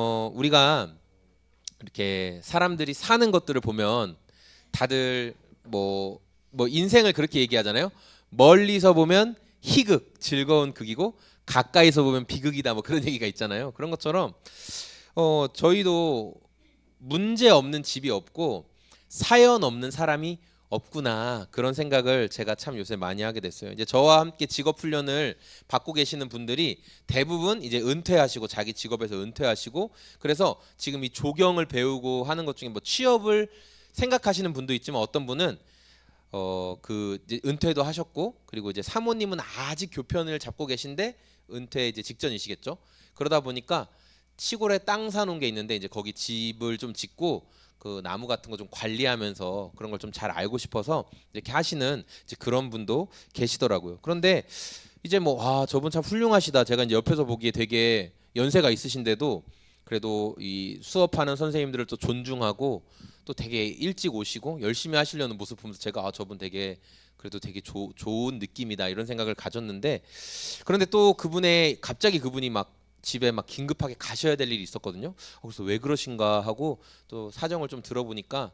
어, 우리가 이렇게 사람들이 사는 것들을 보면 다들 뭐, 뭐 인생을 그렇게 얘기하잖아요. 멀리서 보면 희극, 즐거운 극이고 가까이서 보면 비극이다 뭐 그런 얘기가 있잖아요. 그런 것처럼 어, 저희도 문제 없는 집이 없고 사연 없는 사람이 없구나 그런 생각을 제가 참 요새 많이 하게 됐어요. 이제 저와 함께 직업 훈련을 받고 계시는 분들이 대부분 이제 은퇴하시고 자기 직업에서 은퇴하시고 그래서 지금 이 조경을 배우고 하는 것 중에 뭐 취업을 생각하시는 분도 있지만 어떤 분은 어그 이제 은퇴도 하셨고 그리고 이제 사모님은 아직 교편을 잡고 계신데 은퇴 이제 직전이시겠죠. 그러다 보니까 시골에 땅 사놓은 게 있는데 이제 거기 집을 좀 짓고 그 나무 같은 거 좀 관리하면서 그런 걸 좀 잘 알고 싶어서 이렇게 하시는 이제 그런 분도 계시더라고요. 그런데 이제 뭐 아 저분 참 훌륭하시다. 제가 이제 옆에서 보기에 되게 연세가 있으신데도 그래도 이 수업하는 선생님들을 또 존중하고 또 되게 일찍 오시고 열심히 하시려는 모습 보면서 제가 아 저분 되게 그래도 되게 조, 좋은 느낌이다 이런 생각을 가졌는데 그런데 또 그분의 갑자기 그분이 막 집에 막 긴급하게 가셔야 될 일이 있었거든요. 어, 그래서 왜 그러신가 하고 또 사정을 좀 들어보니까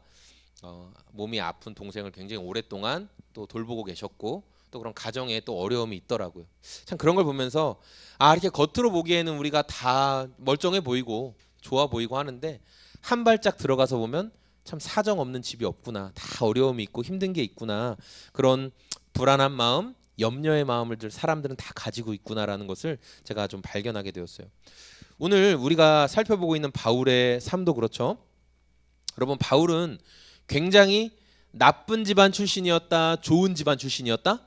어, 몸이 아픈 동생을 굉장히 오랫동안 또 돌보고 계셨고 또 그런 가정에 또 어려움이 있더라고요. 참 그런 걸 보면서 아 이렇게 겉으로 보기에는 우리가 다 멀쩡해 보이고 좋아 보이고 하는데 한 발짝 들어가서 보면 참 사정 없는 집이 없구나. 다 어려움이 있고 힘든 게 있구나. 그런 불안한 마음, 염려의 마음을 들 사람들은 다 가지고 있구나라는 것을 제가 좀 발견하게 되었어요. 오늘 우리가 살펴보고 있는 바울의 삶도 그렇죠. 여러분 바울은 굉장히 나쁜 집안 출신이었다, 좋은 집안 출신이었다.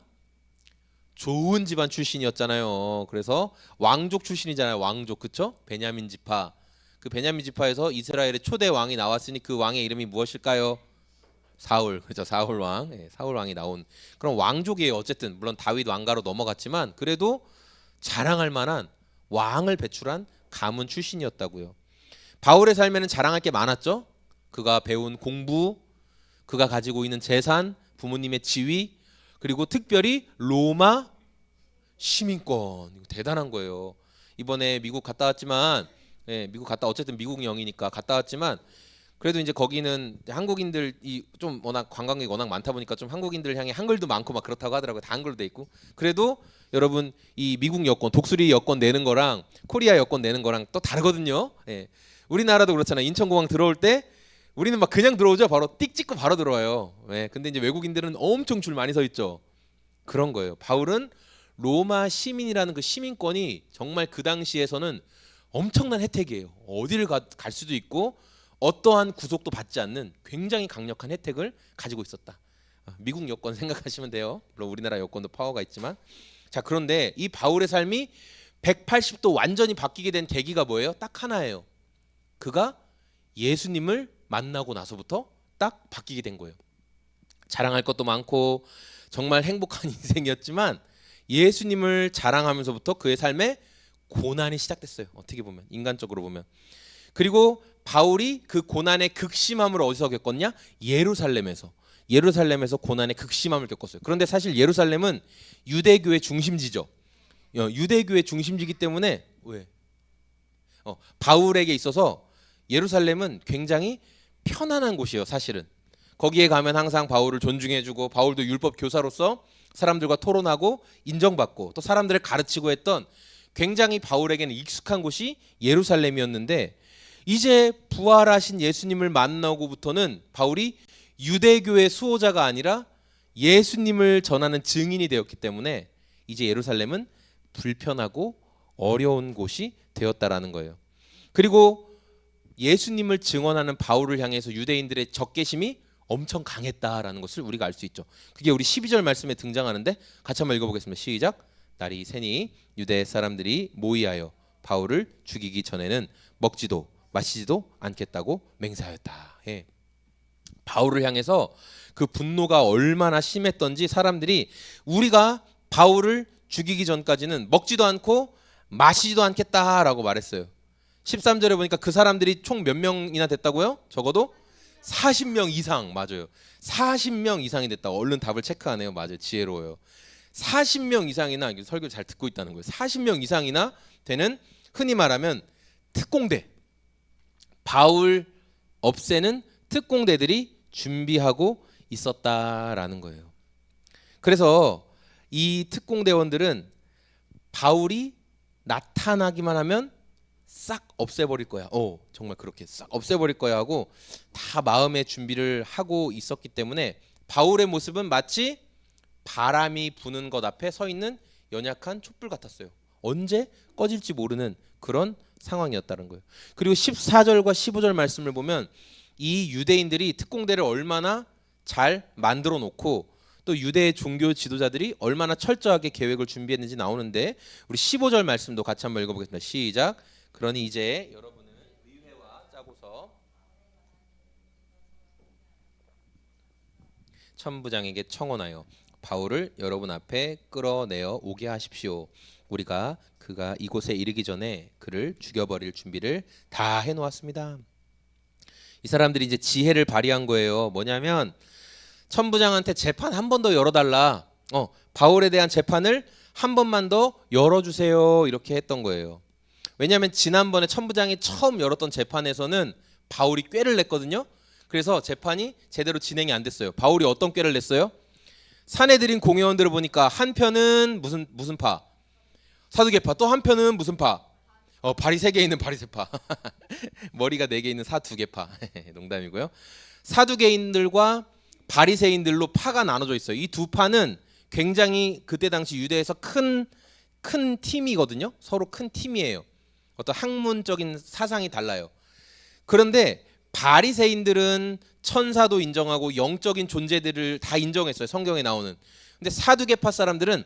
좋은 집안 출신이었잖아요. 그래서 왕족 출신이잖아요. 왕족 그쵸? 베냐민 지파. 그 베냐민 지파에서 이스라엘의 초대 왕이 나왔으니 그 왕의 이름이 무엇일까요? 사울 그렇죠? 사울 왕. 예, 사울 왕이 나온 그런 왕족이에요 어쨌든 물론 다윗 왕가로 넘어갔지만 그래도 자랑할 만한 왕을 배출한 가문 출신이었다고요. 바울의 삶에는 자랑할 게 많았죠? 그가 배운 공부 그가 가지고 있는 재산 부모님의 지위 그리고 특별히 로마 시민권. 대단한 거예요. 이번에 미국 갔다 왔지만 예, 미국 갔다 어쨌든 미국 영이니까 갔다 왔지만 그래도 이제 거기는 한국인들이 좀 워낙 관광객이 워낙 많다 보니까 좀 한국인들 향해 한글도 많고 막 그렇다고 하더라고요. 다 한글로 돼 있고. 그래도 여러분 이 미국 여권, 독수리 여권 내는 거랑 코리아 여권 내는 거랑 또 다르거든요. 예. 우리나라도 그렇잖아요. 인천공항 들어올 때 우리는 막 그냥 들어오죠. 바로 띡 찍고 바로 들어와요. 예. 근데 이제 외국인들은 엄청 줄 많이 서 있죠. 그런 거예요. 바울은 로마 시민이라는 그 시민권이 정말 그 당시에서는 엄청난 혜택이에요. 어디를 가, 갈 수도 있고 어떠한 구속도 받지 않는 굉장히 강력한 혜택을 가지고 있었다. 아, 미국 여권 생각하시면 돼요. 물론 우리나라 여권도 파워가 있지만 자 그런데 이 바울의 삶이 180도 완전히 바뀌게 된 계기가 뭐예요? 딱 하나예요. 그가 예수님을 만나고 나서부터 딱 바뀌게 된 거예요. 자랑할 것도 많고 정말 행복한 인생이었지만 예수님을 자랑하면서부터 그의 삶에 고난이 시작됐어요. 어떻게 보면 인간적으로 보면 그리고 바울이 그 고난의 극심함을 어디서 겪었냐? 예루살렘에서. 예루살렘에서 고난의 극심함을 겪었어요. 그런데 사실 예루살렘은 유대교의 중심지죠. 어, 유대교의 중심지기 때문에 왜? 어, 바울에게 있어서 예루살렘은 굉장히 편안한 곳이에요, 사실은. 거기에 가면 항상 바울을 존중해주고 바울도 율법 교사로서 사람들과 토론하고 인정받고 또 사람들을 가르치고 했던 굉장히 바울에게는 익숙한 곳이 예루살렘이었는데 이제 부활하신 예수님을 만나고부터는 바울이 유대교의 수호자가 아니라 예수님을 전하는 증인이 되었기 때문에 이제 예루살렘은 불편하고 어려운 곳이 되었다라는 거예요. 그리고 예수님을 증언하는 바울을 향해서 유대인들의 적개심이 엄청 강했다라는 것을 우리가 알 수 있죠. 그게 우리 12절 말씀에 등장하는데 같이 한번 읽어보겠습니다. 시작. 날이 새니 유대 사람들이 모이하여 바울을 죽이기 전에는 먹지도 마시지도 않겠다고 맹세하였다. 예. 바울을 향해서 그 분노가 얼마나 심했던지 사람들이 우리가 바울을 죽이기 전까지는 먹지도 않고 마시지도 않겠다라고 말했어요. 13절에 보니까 그 사람들이 총 몇 명이나 됐다고요? 적어도 40명 이상 맞아요. 40명 이상이 됐다. 얼른 답을 체크하네요. 맞아요. 지혜로워요. 40명 이상이나 설교 잘 듣고 있다는 거예요. 40명 이상이나 되는 흔히 말하면 특공대 바울 없애는 특공대들이 준비하고 있었다라는 거예요. 그래서 이 특공대원들은 바울이 나타나기만 하면 싹 없애버릴 거야. 어, 정말 그렇게 싹 없애버릴 거야 하고 다 마음의 준비를 하고 있었기 때문에 바울의 모습은 마치 바람이 부는 것 앞에 서 있는 연약한 촛불 같았어요. 언제 꺼질지 모르는 그런 상황이었다는 거예요. 그리고 14절과 15절 말씀을 보면 이 유대인들이 특공대를 얼마나 잘 만들어 놓고 또 유대 종교 지도자들이 얼마나 철저하게 계획을 준비했는지 나오는데 우리 15절 말씀도 같이 한번 읽어보겠습니다. 시작. 그러니 이제 여러분은 의회와 짜고서 천부장에게 청원하여 바울을 여러분 앞에 끌어내어 오게 하십시오. 우리가 그가 이곳에 이르기 전에 그를 죽여버릴 준비를 다 해놓았습니다. 이 사람들이 이제 지혜를 발휘한 거예요. 뭐냐면 천부장한테 재판 한 번 더 열어달라. 어, 바울에 대한 재판을 한 번만 더 열어주세요. 이렇게 했던 거예요. 왜냐하면 지난번에 천부장이 처음 열었던 재판에서는 바울이 꾀를 냈거든요. 그래서 재판이 제대로 진행이 안 됐어요. 바울이 어떤 꾀를 냈어요? 사내들인 공회원들을 보니까 한 편은 무슨 무슨 파 사두개파 또 한 편은 무슨 파 어, 발이 세 개 있는 바리새파 머리가 네 개 있는 사두 개파 농담이고요. 사두개인들과 바리새인들로 파가 나눠져 있어요. 이 두 파는 굉장히 그때 당시 유대에서 큰 큰 팀이거든요. 서로 큰 팀이에요. 어떤 학문적인 사상이 달라요. 그런데 바리새인들은 천사도 인정하고 영적인 존재들을 다 인정했어요. 성경에 나오는. 근데 사두개파 사람들은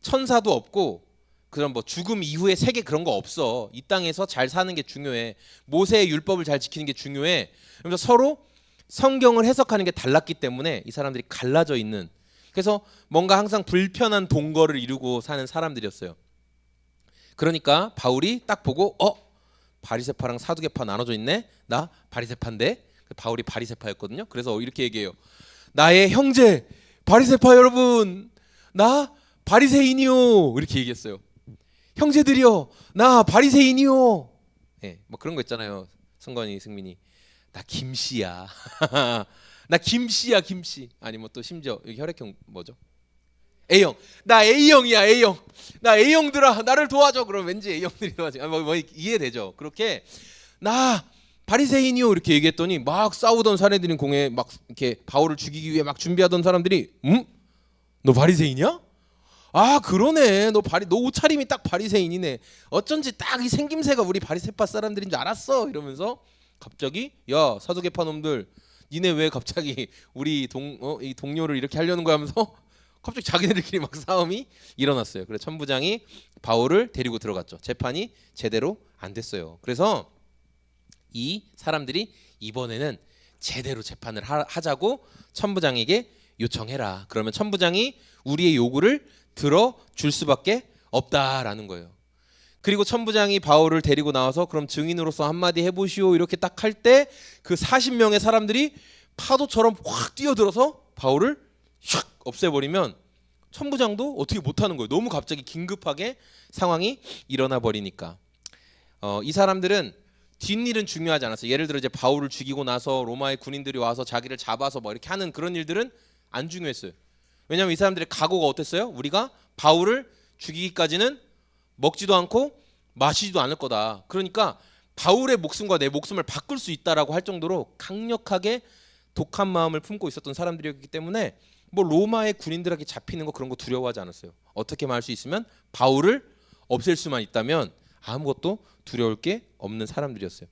천사도 없고 그런 뭐 죽음 이후의 세계 그런 거 없어. 이 땅에서 잘 사는 게 중요해. 모세의 율법을 잘 지키는 게 중요해. 그래서 서로 성경을 해석하는 게 달랐기 때문에 이 사람들이 갈라져 있는 그래서 뭔가 항상 불편한 동거를 이루고 사는 사람들이었어요. 그러니까 바울이 딱 보고 어 바리새파랑 사두개파 나눠져 있네. 나 바리새파인데 바울이 바리새파였거든요. 그래서 이렇게 얘기해요. 나의 형제 바리새파 여러분, 나 바리새인이요. 이렇게 얘기했어요. 형제들이요, 나 바리새인이요. 예, 뭐 그런 거 있잖아요. 승건이, 승민이, 나 김씨야. 나 김씨야, 김씨. 아니 뭐또 심지어 여기 혈액형 뭐죠? A형. 나 A형이야, A형. 나 A형들아, 나를 도와줘. 그럼 왠지 A형들이 도와줘. 아, 뭐, 뭐 이해되죠? 그렇게 나 바리새인이요 이렇게 얘기했더니 막 싸우던 사내들인 공에 막 이렇게 바울을 죽이기 위해 막 준비하던 사람들이 음? 너 바리새인이야? 아 그러네. 너 바리 너 옷차림이 딱 바리새인이네. 어쩐지 딱 이 생김새가 우리 바리새파 사람들인 줄 알았어. 이러면서 갑자기 야 사두개파 놈들. 니네 왜 갑자기 우리 동, 어, 이 동료를 이렇게 하려는 거야 하면서 갑자기 자기네들끼리 막 싸움이 일어났어요. 그래서 천부장이 바울을 데리고 들어갔죠. 재판이 제대로 안 됐어요. 그래서 이 사람들이 이번에는 제대로 재판을 하, 하자고 천부장에게 요청해라. 그러면 천부장이 우리의 요구를 들어줄 수밖에 없다라는 거예요. 그리고 천부장이 바울을 데리고 나와서 그럼 증인으로서 한마디 해보시오 이렇게 딱 할 때 그 40명의 사람들이 파도처럼 확 뛰어들어서 바울을 샥 없애버리면 천부장도 어떻게 못하는 거예요. 너무 갑자기 긴급하게 상황이 일어나 버리니까 어, 이 사람들은 뒷일은 중요하지 않았어요. 예를 들어 이제 바울을 죽이고 나서 로마의 군인들이 와서 자기를 잡아서 뭐 이렇게 하는 그런 일들은 안 중요했어요. 왜냐하면 이 사람들의 각오가 어땠어요? 우리가 바울을 죽이기까지는 먹지도 않고 마시지도 않을 거다. 그러니까 바울의 목숨과 내 목숨을 바꿀 수 있다라고 할 정도로 강력하게 독한 마음을 품고 있었던 사람들이었기 때문에 뭐 로마의 군인들에게 잡히는 거 그런 거 두려워하지 않았어요. 어떻게 말할 수 있으면 바울을 없앨 수만 있다면 아무것도 두려울 게 없는 사람들이었어요.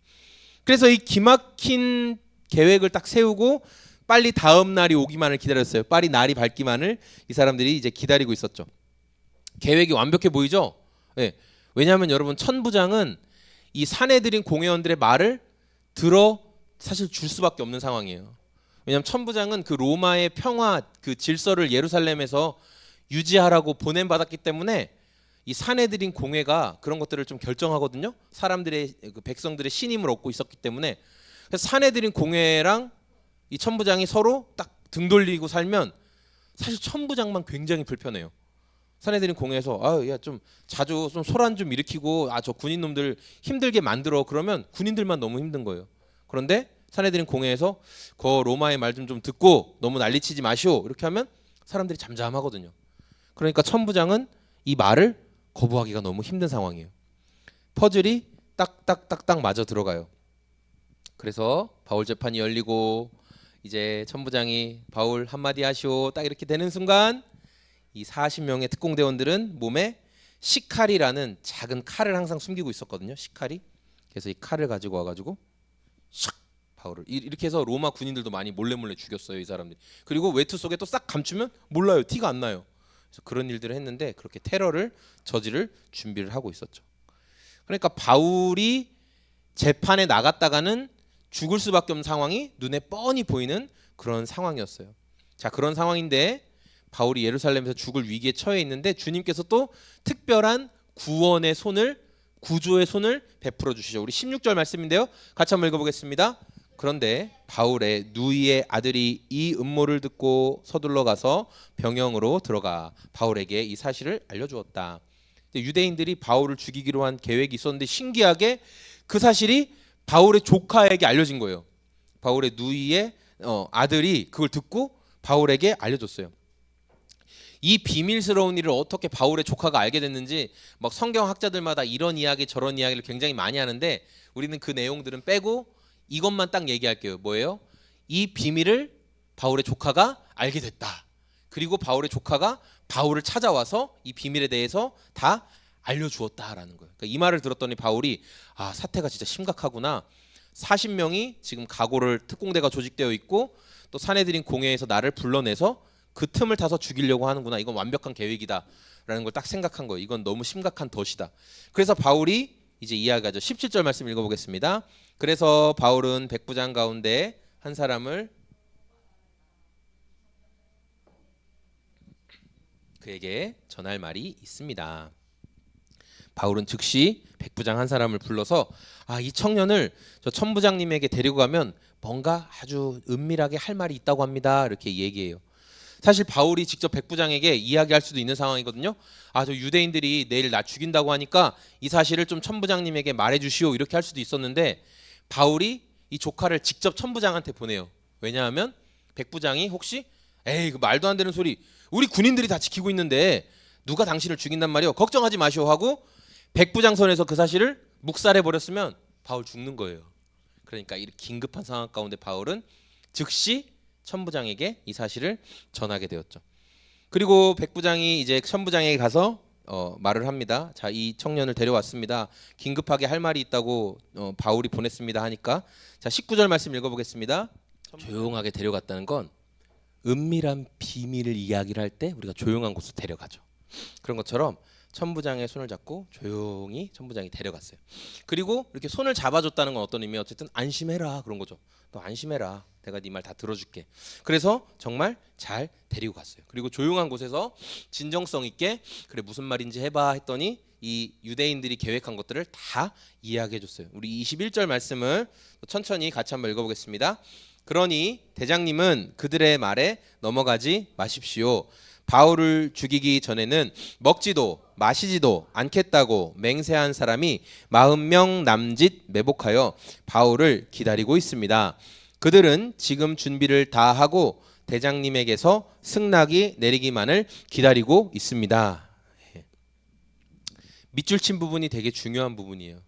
그래서 이 기막힌 계획을 딱 세우고 빨리 다음 날이 오기만을 기다렸어요. 빨리 날이 밝기만을 이 사람들이 이제 기다리고 있었죠. 계획이 완벽해 보이죠? 네. 왜냐하면 여러분 천부장은 이 사내들인 공회원들의 말을 들어 사실 줄 수밖에 없는 상황이에요. 왜냐하면 천부장은 그 로마의 평화 그 질서를 예루살렘에서 유지하라고 보냄 받았기 때문에 이 사내들인 공회가 그런 것들을 좀 결정하거든요. 사람들의 그 백성들의 신임을 얻고 있었기 때문에 사내들인 공회랑 이 천부장이 서로 딱 등 돌리고 살면 사실 천부장만 굉장히 불편해요. 사내들인 공회에서 아야 좀 자주 좀 소란 좀 일으키고 아 저 군인 놈들 힘들게 만들어 그러면 군인들만 너무 힘든 거예요. 그런데 사내들인 공회에서 그 로마의 말 좀 좀 듣고 너무 난리치지 마시오 이렇게 하면 사람들이 잠잠하거든요. 그러니까 천부장은 이 말을 거부하기가 너무 힘든 상황이에요. 퍼즐이 딱딱딱딱 맞아 들어가요. 그래서 바울 재판이 열리고 이제 천부장이 바울 한마디 하시오 딱 이렇게 되는 순간 이 40명의 특공대원들은 몸에 시칼이라는 작은 칼을 항상 숨기고 있었거든요. 시칼이. 그래서 이 칼을 가지고 와가지고 샥 바울을 이- 이렇게 해서 로마 군인들도 많이 몰래 몰래 죽였어요 이 사람들이. 그리고 외투 속에 또 싹 감추면 몰라요 티가 안 나요. 그래서 그런 일들을 했는데 그렇게 테러를 저지를 준비를 하고 있었죠. 그러니까 바울이 재판에 나갔다가는 죽을 수밖에 없는 상황이 눈에 뻔히 보이는 그런 상황이었어요. 자 그런 상황인데 바울이 예루살렘에서 죽을 위기에 처해 있는데 주님께서 또 특별한 구원의 손을 구조의 손을 베풀어 주시죠. 우리 16절 말씀인데요. 같이 한번 읽어 보겠습니다. 그런데 바울의 누이의 아들이 이 음모를 듣고 서둘러 가서 병영으로 들어가 바울에게 이 사실을 알려 주었다. 근데 유대인들이 바울을 죽이기로 한 계획이 있었는데 신기하게 그 사실이 바울의 조카에게 알려진 거예요. 바울의 누이의 어, 아들이 그걸 듣고 바울에게 알려줬어요. 이 비밀스러운 일을 어떻게 바울의 조카가 알게 됐는지 막 성경 학자들마다 이런 이야기 저런 이야기를 굉장히 많이 하는데 우리는 그 내용들은 빼고 이것만 딱 얘기할게요. 뭐예요? 이 비밀을 바울의 조카가 알게 됐다. 그리고 바울의 조카가 바울을 찾아와서 이 비밀에 대해서 다 알려주었다라는 거예요. 그러니까 이 말을 들었더니 바울이 아 사태가 진짜 심각하구나. 40명이 지금 각오를 특공대가 조직되어 있고 또 사내들인 공회에서 나를 불러내서 그 틈을 타서 죽이려고 하는구나. 이건 완벽한 계획이다라는 걸 딱 생각한 거예요. 이건 너무 심각한 덫이다. 그래서 바울이 이제 이야기하죠. 17절 말씀 읽어보겠습니다. 그래서 바울은 백부장 가운데 한 사람을 그에게 전할 말이 있습니다. 바울은 즉시 백부장 한 사람을 불러서 아 이 청년을 저 천부장님에게 데리고 가면 뭔가 아주 은밀하게 할 말이 있다고 합니다. 이렇게 얘기해요. 사실 바울이 직접 백부장에게 이야기할 수도 있는 상황이거든요. 아 저 유대인들이 내일 나 죽인다고 하니까 이 사실을 좀 천부장님에게 말해주시오 이렇게 할 수도 있었는데 바울이 이 조카를 직접 천부장한테 보내요. 왜냐하면 백부장이 혹시 에이 그 말도 안 되는 소리 우리 군인들이 다 지키고 있는데 누가 당신을 죽인단 말이오 걱정하지 마시오 하고 백부장 선에서 그 사실을 묵살해 버렸으면 바울 죽는 거예요. 그러니까 이 긴급한 상황 가운데 바울은 즉시 천부장에게 이 사실을 전하게 되었죠. 그리고 백부장이 이제 천부장에게 가서 어, 말을 합니다. 자, 이 청년을 데려왔습니다. 긴급하게 할 말이 있다고 어, 바울이 보냈습니다 하니까 자, 19절 말씀 읽어보겠습니다. 조용하게 데려갔다는 건 은밀한 비밀을 이야기를 할 때 우리가 조용한 곳으로 데려가죠. 그런 것처럼 천부장의 손을 잡고 조용히 천부장이 데려갔어요. 그리고 이렇게 손을 잡아줬다는 건 어떤 의미? 어쨌든 안심해라 그런 거죠. 너 안심해라. 내가 네 말 다 들어줄게. 그래서 정말 잘 데리고 갔어요. 그리고 조용한 곳에서 진정성 있게 그래 무슨 말인지 해봐 했더니 이 유대인들이 계획한 것들을 다 이야기해 줬어요. 우리 21절 말씀을 천천히 같이 한번 읽어보겠습니다. 그러니 대장님은 그들의 말에 넘어가지 마십시오. 바울을 죽이기 전에는 먹지도 마시지도 않겠다고 맹세한 사람이 40명 남짓 매복하여 바울을 기다리고 있습니다. 그들은 지금 준비를 다 하고 대장님에게서 승낙이 내리기만을 기다리고 있습니다. 예. 밑줄 친 부분이 되게 중요한 부분이에요.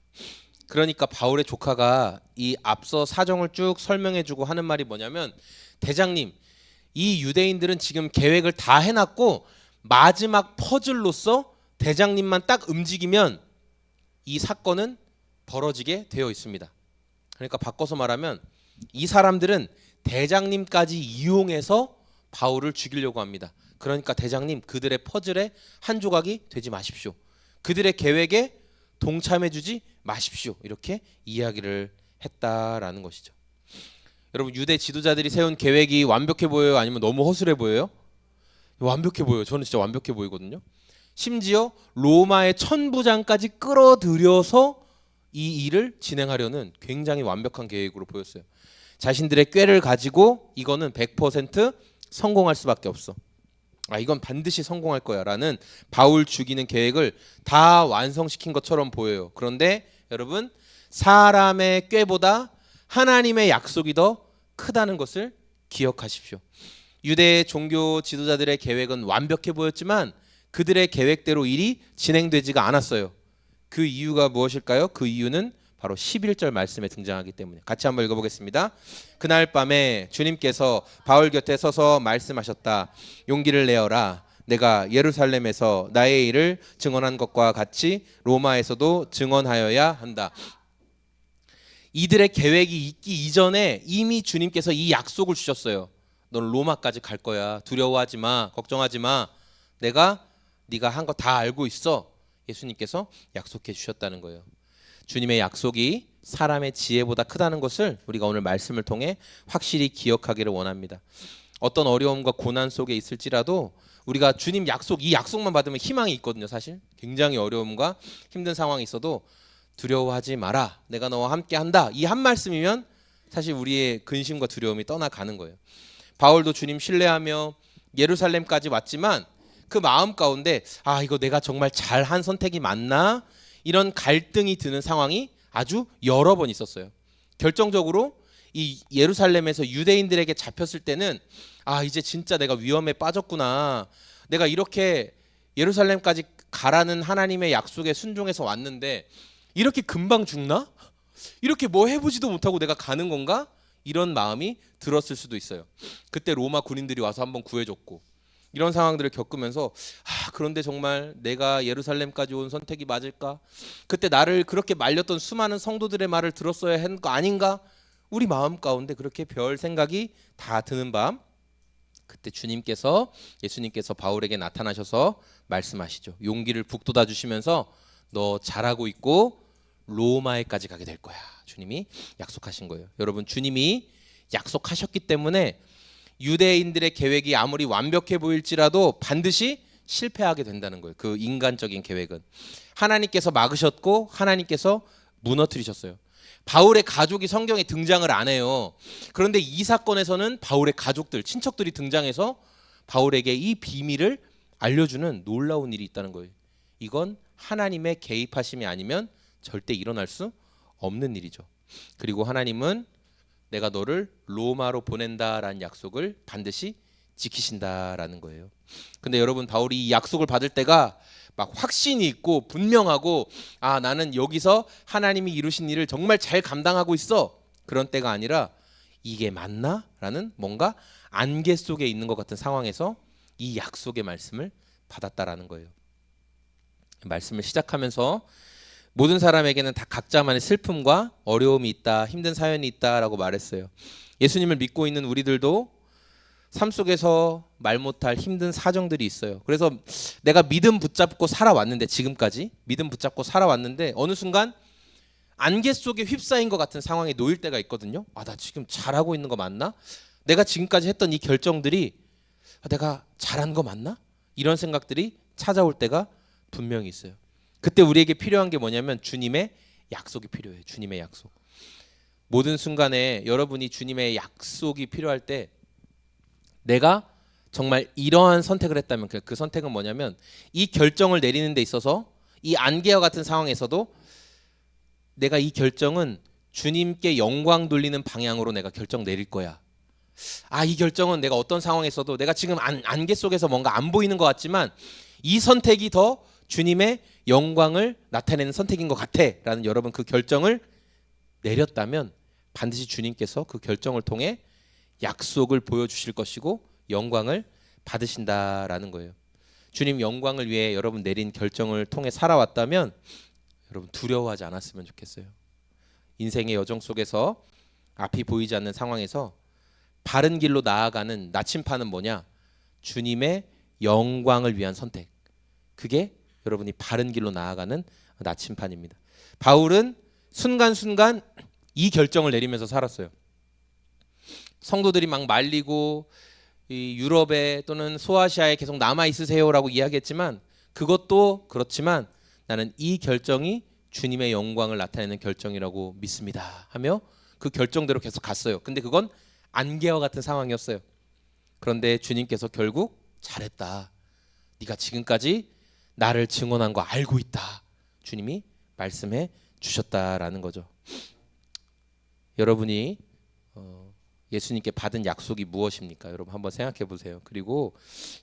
그러니까 바울의 조카가 이 앞서 사정을 쭉 설명해주고 하는 말이 뭐냐면 대장님 이 유대인들은 지금 계획을 다 해놨고 마지막 퍼즐로서 대장님만 딱 움직이면 이 사건은 벌어지게 되어 있습니다. 그러니까 바꿔서 말하면 이 사람들은 대장님까지 이용해서 바울을 죽이려고 합니다. 그러니까 대장님 그들의 퍼즐의 한 조각이 되지 마십시오. 그들의 계획에 동참해주지 마십시오. 이렇게 이야기를 했다라는 것이죠. 여러분 유대 지도자들이 세운 계획이 완벽해 보여요? 아니면 너무 허술해 보여요? 완벽해 보여요. 저는 진짜 완벽해 보이거든요. 심지어 로마의 천부장까지 끌어들여서 이 일을 진행하려는 굉장히 완벽한 계획으로 보였어요. 자신들의 꾀를 가지고 이거는 100% 성공할 수밖에 없어. 아 이건 반드시 성공할 거야라는 바울 죽이는 계획을 다 완성시킨 것처럼 보여요. 그런데 여러분 사람의 꾀보다 하나님의 약속이 더 크다는 것을 기억하십시오. 유대 종교 지도자들의 계획은 완벽해 보였지만 그들의 계획대로 일이 진행되지가 않았어요. 그 이유가 무엇일까요? 그 이유는 바로 11절 말씀에 등장하기 때문에 같이 한번 읽어보겠습니다. 그날 밤에 주님께서 바울 곁에 서서 말씀하셨다. 용기를 내어라. 내가 예루살렘에서 나의 일을 증언한 것과 같이 로마에서도 증언하여야 한다. 이들의 계획이 있기 이전에 이미 주님께서 이 약속을 주셨어요. 넌 로마까지 갈 거야. 두려워하지 마. 걱정하지 마. 내가 네가 한 거 다 알고 있어. 예수님께서 약속해 주셨다는 거예요. 주님의 약속이 사람의 지혜보다 크다는 것을 우리가 오늘 말씀을 통해 확실히 기억하기를 원합니다. 어떤 어려움과 고난 속에 있을지라도 우리가 주님 약속 이 약속만 받으면 희망이 있거든요, 사실. 굉장히 어려움과 힘든 상황이 있어도 두려워하지 마라. 내가 너와 함께 한다. 이 한 말씀이면 사실 우리의 근심과 두려움이 떠나가는 거예요. 바울도 주님 신뢰하며 예루살렘까지 왔지만 그 마음 가운데 아 이거 내가 정말 잘한 선택이 맞나 이런 갈등이 드는 상황이 아주 여러 번 있었어요. 결정적으로 이 예루살렘에서 유대인들에게 잡혔을 때는 아 이제 진짜 내가 위험에 빠졌구나. 내가 이렇게 예루살렘까지 가라는 하나님의 약속에 순종해서 왔는데 이렇게 금방 죽나? 이렇게 뭐 해보지도 못하고 내가 가는 건가? 이런 마음이 들었을 수도 있어요. 그때 로마 군인들이 와서 한번 구해줬고 이런 상황들을 겪으면서 아 그런데 정말 내가 예루살렘까지 온 선택이 맞을까? 그때 나를 그렇게 말렸던 수많은 성도들의 말을 들었어야 하는 거 아닌가? 우리 마음 가운데 그렇게 별 생각이 다 드는 밤 그때 주님께서 예수님께서 바울에게 나타나셔서 말씀하시죠. 용기를 북돋아 주시면서 너 잘하고 있고 로마에까지 가게 될 거야. 주님이 약속하신 거예요. 여러분 주님이 약속하셨기 때문에 유대인들의 계획이 아무리 완벽해 보일지라도 반드시 실패하게 된다는 거예요. 그 인간적인 계획은 하나님께서 막으셨고 하나님께서 무너뜨리셨어요. 바울의 가족이 성경에 등장을 안 해요. 그런데 이 사건에서는 바울의 가족들, 친척들이 등장해서 바울에게 이 비밀을 알려주는 놀라운 일이 있다는 거예요. 이건 하나님의 개입하심이 아니면 절대 일어날 수 없는 일이죠. 그리고 하나님은 내가 너를 로마로 보낸다라는 약속을 반드시 지키신다라는 거예요. 근데 여러분 바울이 이 약속을 받을 때가 막 확신이 있고 분명하고 아 나는 여기서 하나님이 이루신 일을 정말 잘 감당하고 있어 그런 때가 아니라 이게 맞나라는 뭔가 안개 속에 있는 것 같은 상황에서 이 약속의 말씀을 받았다라는 거예요. 말씀을 시작하면서 모든 사람에게는 다 각자만의 슬픔과 어려움이 있다, 힘든 사연이 있다라고 말했어요. 예수님을 믿고 있는 우리들도 삶 속에서 말 못할 힘든 사정들이 있어요. 그래서 내가 믿음 붙잡고 살아왔는데 지금까지 믿음 붙잡고 살아왔는데 어느 순간 안개 속에 휩싸인 것 같은 상황에 놓일 때가 있거든요. 아, 나 지금 잘하고 있는 거 맞나? 내가 지금까지 했던 이 결정들이 아, 내가 잘한 거 맞나? 이런 생각들이 찾아올 때가 분명히 있어요. 그때 우리에게 필요한 게 뭐냐면 주님의 약속이 필요해요. 주님의 약속. 모든 순간에 여러분이 주님의 약속이 필요할 때 내가 정말 이러한 선택을 했다면 그, 그 선택은 뭐냐면 이 결정을 내리는 데 있어서 이 안개와 같은 상황에서도 내가 이 결정은 주님께 영광 돌리는 방향으로 내가 결정 내릴 거야. 아, 이 결정은 내가 어떤 상황에서도 내가 지금 안, 안개 속에서 뭔가 안 보이는 것 같지만 이 선택이 더 주님의 영광을 나타내는 선택인 것 같아라는 여러분 그 결정을 내렸다면 반드시 주님께서 그 결정을 통해 약속을 보여주실 것이고 영광을 받으신다라는 거예요. 주님 영광을 위해 여러분 내린 결정을 통해 살아왔다면 여러분 두려워하지 않았으면 좋겠어요. 인생의 여정 속에서 앞이 보이지 않는 상황에서 바른 길로 나아가는 나침판은 뭐냐? 주님의 영광을 위한 선택. 그게 여러분이 바른 길로 나아가는 나침판입니다. 바울은 순간순간 이 결정을 내리면서 살았어요. 성도들이 막 말리고 이 유럽에 또는 소아시아에 계속 남아 있으세요라고 이야기했지만 그것도 그렇지만 나는 이 결정이 주님의 영광을 나타내는 결정이라고 믿습니다. 하며 그 결정대로 계속 갔어요. 근데 그건 안개와 같은 상황이었어요. 그런데 주님께서 결국 잘했다. 네가 지금까지 나를 증언한 거 알고 있다. 주님이 말씀해 주셨다라는 거죠. 여러분이 어, 예수님께 받은 약속이 무엇입니까? 여러분 한번 생각해 보세요. 그리고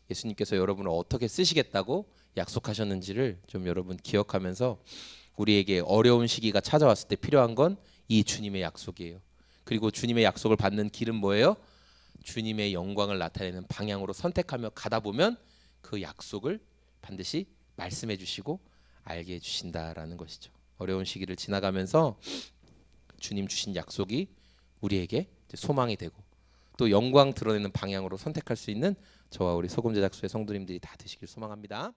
예수님께서 여러분을 어떻게 쓰시겠다고 약속하셨는지를 좀 여러분 기억하면서 우리에게 어려운 시기가 찾아왔을 때 필요한 건 이 주님의 약속이에요. 그리고 주님의 약속을 받는 길은 뭐예요? 주님의 영광을 나타내는 방향으로 선택하며 가다 보면 그 약속을 반드시 말씀해 주시고 알게 해 주신다라는 것이죠. 어려운 시기를 지나가면서 주님 주신 약속이 우리에게 소망이 되고 또 영광 드러내는 방향으로 선택할 수 있는 저와 우리 소금 제작소의 성도님들이 다 되시길 소망합니다.